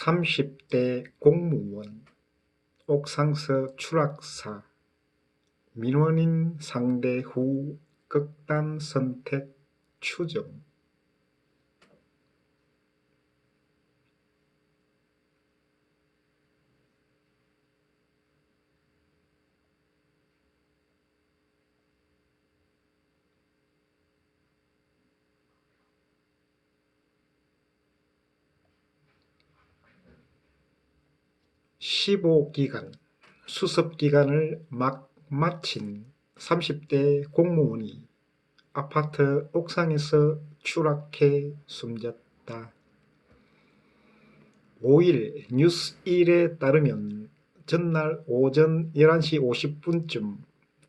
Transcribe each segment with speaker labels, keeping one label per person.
Speaker 1: 30대 공무원 옥상서 추락사 민원인 상대 후 극단 선택 추정 (15기간) 수습기간을 막 마친 30대 공무원이 아파트 옥상에서 추락해 숨졌다. 5일 뉴스 1에 따르면 전날 오전 11시 50분쯤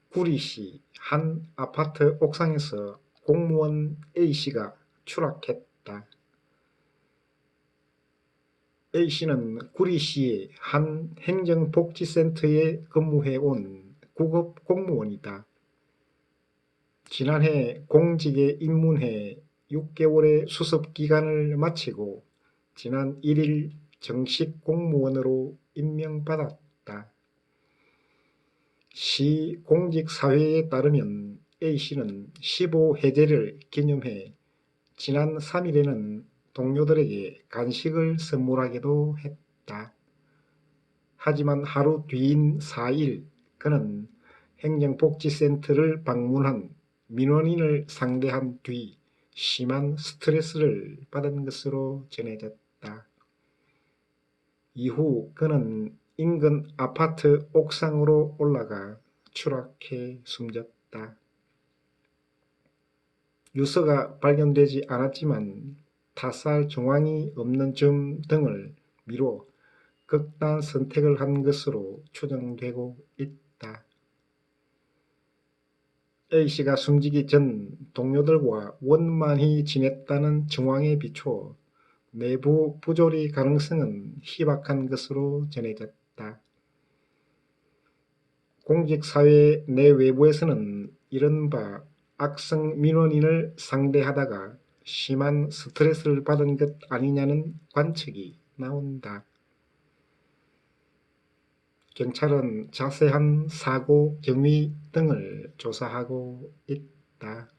Speaker 1: 구리시 한 아파트 옥상에서 공무원 A씨가 추락했다. A씨는 구리시의 한 행정복지센터에 근무해온 구급 공무원이다. 지난해 공직에 입문해 6개월의 수습기간을 마치고 지난 1일 정식 공무원으로 임명받았다. 시 공직사회에 따르면 A씨는 15해제를 기념해 지난 3일에는 동료들에게 간식을 선물하기도 했다. 하지만 하루 뒤인 4일 그는 행정복지센터를 방문한 민원인을 상대한 뒤 심한 스트레스를 받은 것으로 전해졌다. 이후 그는 인근 아파트 옥상으로 올라가 추락해 숨졌다. 유서가 발견되지 않았지만 타살 정황이 없는 점 등을 미뤄 극단 선택을 한 것으로 추정되고 있다. A씨가 숨지기 전 동료들과 원만히 지냈다는 정황에 비추어 내부 부조리 가능성은 희박한 것으로 전해졌다. 공직사회 내 외부에서는 이른바 악성 민원인을 상대하다가 심한 스트레스를 받은 것 아니냐는 관측이 나온다. 경찰은 자세한 사고 경위 등을 조사하고 있다.